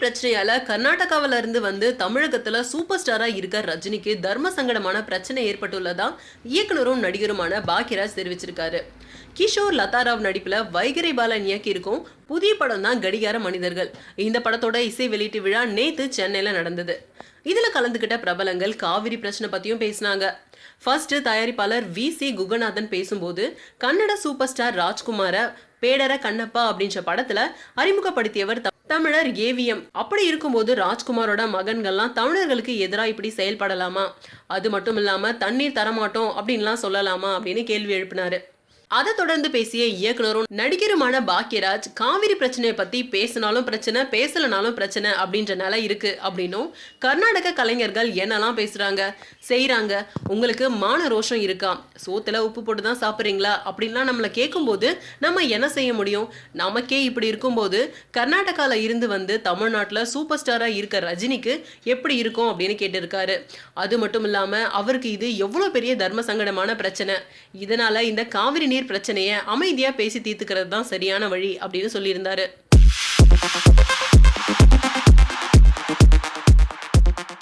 பிரச்சனையால கர்நாடகாவில இருந்து வந்து தமிழகத்துல சூப்பர் ஸ்டாரா இருக்க ரஜினிக்கு தர்ம சங்கடமான பிரச்சனை ஏற்பட்டுள்ளதா இயக்குனரும் நடிகருமான பாக்யராஜ் தெரிவிச்சிருக்காரு. கிஷோர் லதாராவ் நடிப்புல வைகரை பாலன் இயக்கியிருக்கும் புதிய படம் தான் கடிகார மனிதர்கள். இந்த படத்தோட இசை வெளியீட்டு விழா நேத்து சென்னையில நடந்தது. இதுல கலந்துகிட்ட பிரபலங்கள் காவிரி பிரச்சனை பத்தியும் பேசினாங்க. ஃபர்ஸ்ட் தயாரிப்பாளர் வி சி குகநாதன் பேசும்போது கன்னட சூப்பர் ஸ்டார் ராஜ்குமார பேடர கண்ணப்பா அப்படின்ற படத்துல அறிமுகப்படுத்தியவர் தமிழர் ஏவிஎம். அப்படி இருக்கும்போது ராஜ்குமாரோட மகன்கள்லாம் தமிழர்களுக்கு எதிராக இப்படி செயல்படலாமா? அது மட்டும் இல்லாமல் தண்ணீர் தரமாட்டோம் அப்படின்லாம் சொல்லலாமா? அப்படின்னு கேள்வி எழுப்பினாரு. அதை தொடர்ந்து பேசிய இயக்குனரும் நடிகருமான பாக்யராஜ் காவிரி பிரச்சனையை பத்தி பேசினாலும் பிரச்சனை பேசலனாலும் பிரச்சனை அப்படின்ற நிலை இருக்கு அப்படின்னும் கர்நாடக கலைஞர்கள் என்னெல்லாம் பேசுறாங்க செய்யறாங்க உங்களுக்கு மான ரோஷம் இருக்கா சோத்துல உப்பு போட்டு தான் சாப்பிட்றீங்களா அப்படின்லாம் நம்மளை கேட்கும்போது நம்ம என்ன செய்ய முடியும்? நமக்கே இப்படி இருக்கும்போது கர்நாடகாவில் இருந்து வந்து தமிழ்நாட்டில் சூப்பர் ஸ்டாராக இருக்க ரஜினிக்கு எப்படி இருக்கும் அப்படின்னு கேட்டிருக்காரு. அது மட்டும் இல்லாமல் அவருக்கு இது எவ்வளோ பெரிய தர்ம சங்கடமான பிரச்சனை. இதனால இந்த காவிரி நீர் திடீர் பிரச்சனையை அமைதியாக பேசி தீர்த்துக்கிறது தான் சரியான வழி அப்படின்னு சொல்லியிருந்தாரு.